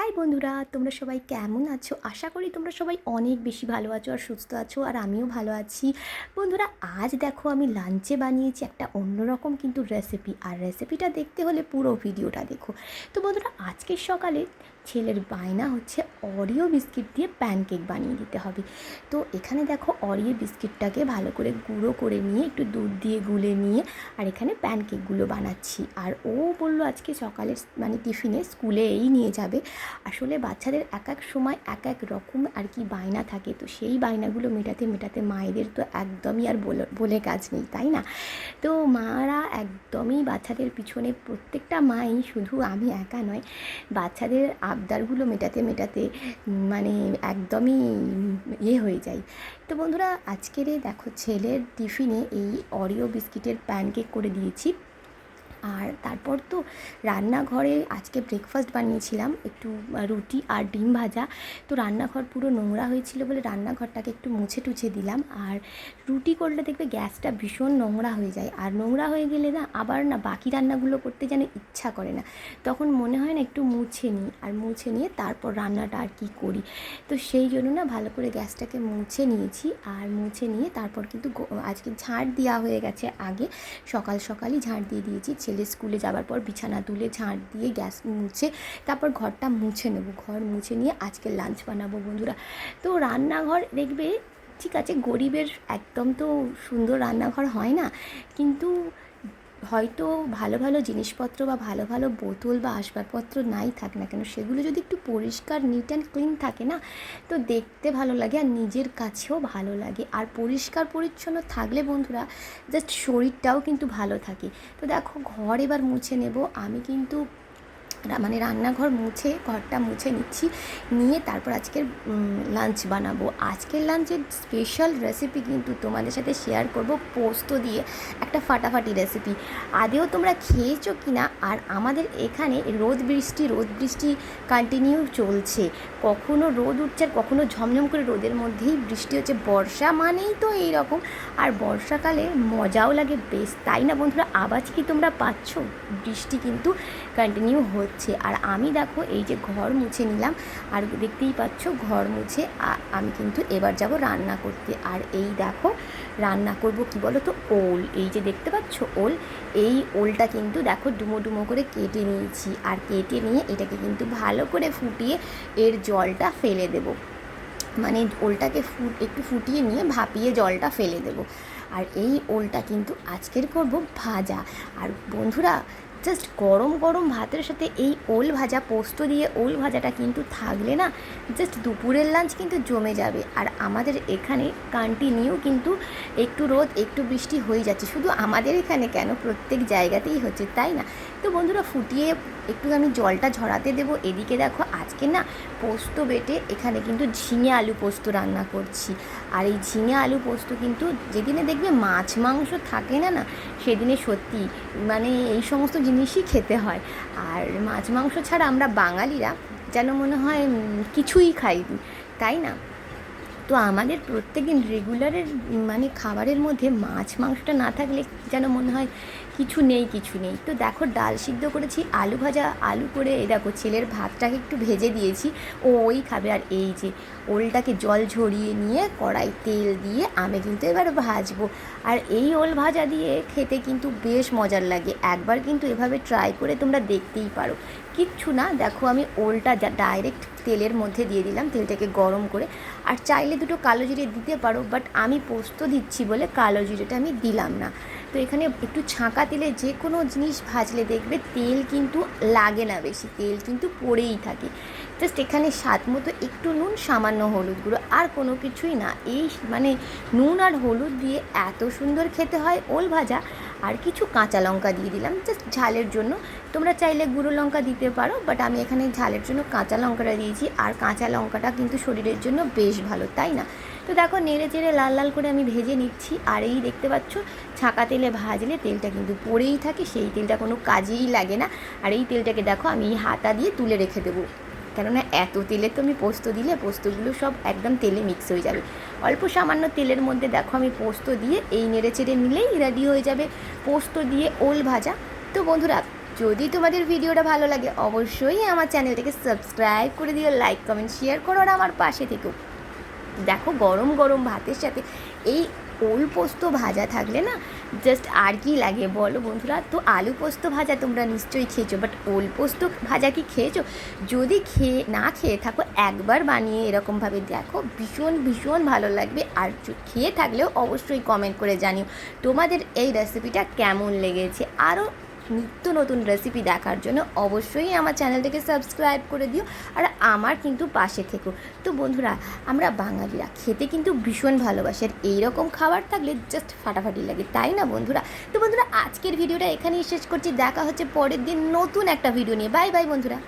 High বন্ধুরা, তোমরা সবাই কেমন আছো? আশা করি তোমরা সবাই অনেক বেশি ভালো আছো আর সুস্থ আছো, আর আমিও ভালো আছি। বন্ধুরা, আজ দেখো আমি লাঞ্চে বানিয়েছি একটা অন্যরকম কিন্তু রেসিপি আর রেসিপিটা দেখতে হলে পুরো ভিডিওটা দেখো। তো বন্ধুরা, আজকের সকালে ছেলের বায়না হচ্ছে অরিও বিস্কিট দিয়ে প্যানকেক বানিয়ে দিতে হবে। তো এখানে দেখো অরিও বিস্কিটটাকে ভালো করে গুঁড়ো করে নিয়ে, একটু দুধ দিয়ে গুলে নিয়ে, আর এখানে প্যানকেকগুলো বানাচ্ছি। আর ও বলল আজকে সকালে মানে টিফিনে স্কুলে এই নিয়ে যাবে। আসলে বাচ্চাদের এক এক সময় এক এক রকম আর কি বায়না থাকে। তো সেই বায়নাগুলো মেটাতে মেটাতে মায়েদের তো একদমই আর বলে কাজ নেই, তাই না? তো মারা একদমই বাচ্চাদের পিছনে প্রত্যেকটা মাই শুধু আমি একা নয়, বাচ্চাদের আবদারগুলো মেটাতে মেটাতে মানে একদমই ইয়ে হয়ে যায় তো বন্ধুরা, আজকের দেখো ছেলের টিফিনে এই অরিও বিস্কিটের প্যানকেক করে দিয়েছি। আর তারপর তো রান্নাঘরে আজকে ব্রেকফাস্ট বানিয়েছিলাম, একটু রুটি আর ডিম ভাজা। তো রান্নাঘর পুরো নোংরা হয়েছিল বলে রান্নাঘরটাকে একটু মুছে টুছে দিলাম। আর রুটি করলে দেখবে গ্যাসটা ভীষণ নোংরা হয়ে যায়। আর নোংরা হয়ে গেলে না, আবার না বাকি রান্নাগুলো করতে যেন ইচ্ছা করে না। তখন মনে হয় না একটু মুছে নিই। আর মুছে নিয়ে তারপর রান্নাটা আর কি করি। তো সেই জন্য না ভালো করে গ্যাসটাকে মুছে নিয়েছি। আর মুছে নিয়ে তারপর কিন্তু আজকে ঝাড় দেওয়া হয়ে গেছে আগে। সকাল সকালই ঝাড় দিয়ে দিয়েছি। ছেলে স্কুলে যাওয়ার পর বিছানা তুলে ঝাঁট দিয়ে গ্যাস মুছে তারপর ঘরটা মুছে নেব। ঘর মুছে নিয়ে আজকে লাঞ্চ বানাবো বন্ধুরা। তো রান্নাঘর দেখবে, ঠিক আছে, গরিবের একদম তো সুন্দর রান্নাঘর হয় না, কিন্তু হয়তো ভালো ভালো জিনিসপত্র বা ভালো ভালো বোতল বা আসবাবপত্র নাই থাক না কেন, সেগুলো যদি একটু পরিষ্কার নিট অ্যান্ড ক্লিন থাকে না, তো দেখতে ভালো লাগে আর নিজের কাছেও ভালো লাগে। আর পরিষ্কার পরিচ্ছন্ন থাকলে বন্ধুরা জাস্ট শরীরটাও কিন্তু ভালো থাকে। তো দেখো, ঘর এবার মুছে নেব। আমি কিন্তু মানে রান্নাঘর মুছে, ঘরটা মুছে নিচ্ছি। নিয়ে তারপর আজকের লাঞ্চ বানাবো। আজকের লাঞ্চের স্পেশাল রেসিপি কিন্তু তোমাদের সাথে শেয়ার করব পোস্ত দিয়ে একটা ফাটাফাটি রেসিপি আদেও তোমরা খেয়েছো কি না আর আমাদের এখানে রোদ বৃষ্টি রোদ বৃষ্টি কন্টিনিউ চলছে। কখনো রোদ উঠছে আর কখনো ঝমঝম করে রোদের মধ্যেই বৃষ্টি হচ্ছে। বর্ষা মানেই তো এই রকম আর বর্ষাকালে মজাও লাগে বেশ। তাই না বন্ধুরা? আওয়াজ কি তোমরা পাচ্ছ? বৃষ্টি কিন্তু কন্টিনিউ হচ্ছে। আর আমি দেখো এই যে ঘর মুছে নিলাম, আর দেখতেই পাচ্ছ ঘর মুছে আমি কিন্তু এবার যাব রান্না করতে। আর এই দেখো রান্না করব কি বলো তো ওল। এই যে দেখতে পাচ্ছ ওল? এই ওলটা কিন্তু দেখো ডুমো ডুমো করে কেটে নিয়েছি। আর কেটে নিয়ে এটাকে কিন্তু ভালো করে ফুটিয়ে এর জলটা ফেলে দেবো। মানে ওলটাকে ফুট একটু ফুটিয়ে নিয়ে ভাপিয়ে জলটা ফেলে দেব। আর এই ওলটা কিন্তু আজকের করব ভাজা। আর বন্ধুরা জাস্ট গরম গরম ভাতের সাথে এই ওল ভাজা, পোস্ত দিয়ে ওল ভাজাটা কিন্তু থাকলে না জাস্ট দুপুরের লাঞ্চ কিন্তু জমে যাবে। আর আমাদের এখানে কন্টিনিউ কিন্তু একটু রোদ, একটু বৃষ্টি হয়ে যাচ্ছে। শুধু আমাদের এখানে কেন? প্রত্যেক জায়গাতেই হচ্ছে, তাই না? তো বন্ধুরা ফুটিয়ে একটু আমি জলটা ঝরাতে দেবো। এদিকে দেখো আজকে না পোস্ত বেটে এখানে কিন্তু ঝিঙে আলু পোস্ত রান্না করছি। আর এই ঝিঙে আলু পোস্ত কিন্তু যেদিনে দেখবে মাছ মাংস থাকে না না সেদিনে সত্যি মানে এই সমস্ত জিনিসই খেতে হয়। আর মাছ মাংস ছাড়া আমরা বাঙালিরা যেন মনে হয় কিছুই খাইনি, তাই না? তো আমাদের প্রত্যেকদিন রেগুলারের মানে খাবারের মধ্যে মাছ, মাংসটা না থাকলে যেন মনে হয় কিছু নেই কিছু নেই। তো দেখো, ডাল সিদ্ধ করেছি, আলু ভাজা, আলু করে এই দেখো, ছেলের ভাতটাকে একটু ভেজে দিয়েছি। ও ওই খাবে। আর এই যে ওলটাকে জল ঝরিয়ে নিয়ে কড়াই তেল দিয়ে আমি কিন্তু এবার ভাজবো। আর এই ওল ভাজা দিয়ে খেতে কিন্তু বেশ মজার লাগে। একবার কিন্তু এভাবে ট্রাই করে তোমরা দেখতেই পারো। কিচ্ছু না, দেখো আমি ওলটা ডাইরেক্ট তেলের মধ্যে দিয়ে দিলাম, তেলটাকে গরম করে। আর চাইলে দুটো কালো জিরে দিতে পারো বাট আমি পোস্ত দিচ্ছি বলে কালো জিরেটা আমি দিলাম না। তো এখানে একটু ছাঁকা তেলে যে কোনো জিনিস ভাজলে দেখবে তেল কিন্তু লাগে না বেশি, তেল কিন্তু পড়েই থাকে। জাস্ট এখানে স্বাদ মতো একটু নুন, সামান্য হলুদ গুঁড়ো আর কোনো কিছুই না। এই মানে নুন আর হলুদ দিয়ে এত সুন্দর খেতে হয় ওল ভাজা আর কিছু কাঁচা লঙ্কা দিয়ে দিলাম জাস্ট ঝালের জন্য। তোমরা চাইলে গুঁড়ো লঙ্কা দিতে পারো বাট আমি এখানে ঝালের জন্য কাঁচা লঙ্কাটা দিয়েছি, আর কাঁচা লঙ্কাটা কিন্তু শরীরের জন্য বেশ ভালো, তাই না? তো দেখো, নেড়ে চেড়ে লাল লাল করে আমি ভেজে নিচ্ছি, আর এই দেখতে পাচ্ছ, ছাকা তেলে ভাজলে তেলটা কিন্তু পড়েই থাকে, সেই তেলটা কোনো কাজেই লাগে না। আর এই তেলটাকে দেখো, আমি হাতা দিয়ে তুলে রেখে দেবো। কেননা এত তেলে তো আমি পোস্ত দিলে পোস্তগুলো সব একদম তেলে মিক্স হয়ে যাবে। অল্প সামান্য তেলের মধ্যে দেখো আমি পোস্ত দিয়ে এই নেড়ে চেড়ে নিলেই রেডি হয়ে যাবে পোস্ত দিয়ে ওল ভাজা। তো বন্ধুরা, যদি তোমাদের ভিডিওটা ভালো লাগে অবশ্যই আমার চ্যানেলটাকে সাবস্ক্রাইব করে দিও লাইক কমেন্ট শেয়ার করো আর আমার পাশে থেকেও দেখো গরম গরম ভাতের সাথে এই ওল পোস্ত ভাজা থাকলে না জাস্ট আর কি লাগে বলো বন্ধুরা? তো আলু পোস্ত ভাজা তোমরা নিশ্চয়ই খেয়েছো বাট ওল পোস্ত ভাজা কি খেয়েছো? যদি খেয়ে না খেয়ে থাকো, একবার বানিয়ে এরকমভাবে দেখো, ভীষণ ভীষণ ভালো লাগবে। আর খেয়ে থাকলেও অবশ্যই কমেন্ট করে জানিও তোমাদের এই রেসিপিটা কেমন লেগেছে। আরও নিত্য নতুন রেসিপি দেখার জন্য অবশ্যই আমার চ্যানেলটাকে সাবস্ক্রাইব করে দিও আর আমার কিন্তু পাশে থেকো। তো বন্ধুরা, আমরা বাঙালিরা খেতে কিন্তু ভীষণ ভালোবাসি আর এইরকম খাবার থাকলে জাস্ট ফাটাফাটি লাগে, তাই না বন্ধুরা? তো বন্ধুরা, আজকের ভিডিওটা এখানেই শেষ করছি, দেখা হচ্ছে পরের দিন নতুন একটা ভিডিও নিয়ে। বাই বাই বন্ধুরা।